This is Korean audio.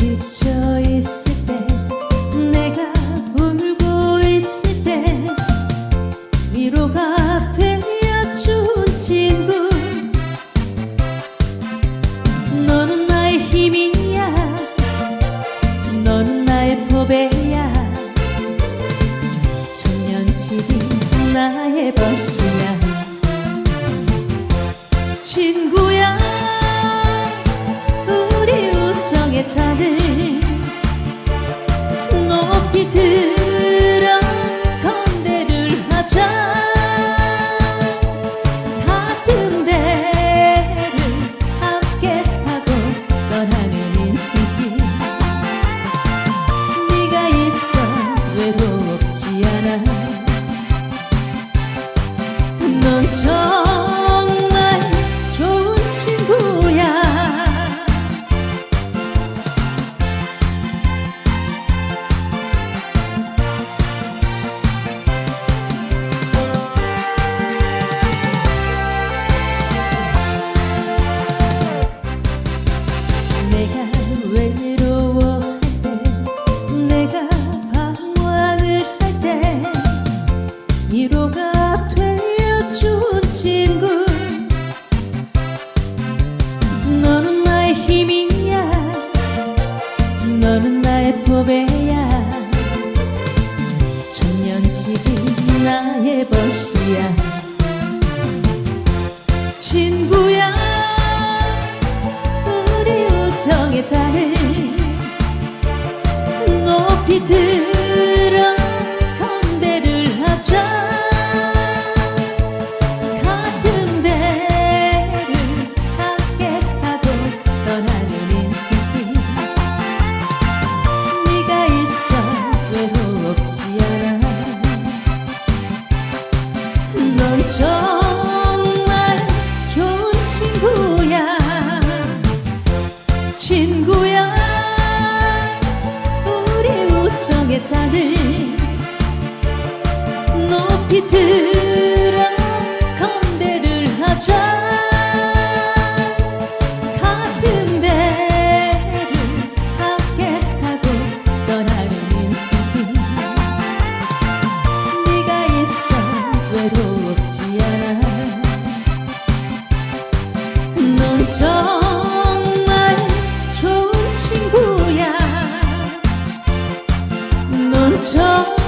지쳐 있을 때 내가 울고 있을 때 위로가 되어준 친구. 너는 나의 힘이야. 너는 나의 보배야. 청년집이 나의 벗이야. 친구야. 우정의 잔을 높이 들어 건배를 하자 보배야 천년지기 나의 벗이야. 친구야 우리 우정의 잔을 높이 들 정말 좋은 친구야. 친구야. 우리 우정의 잔을 높이 들어 건배를 하자 정말 좋은 친구야. 넌 정말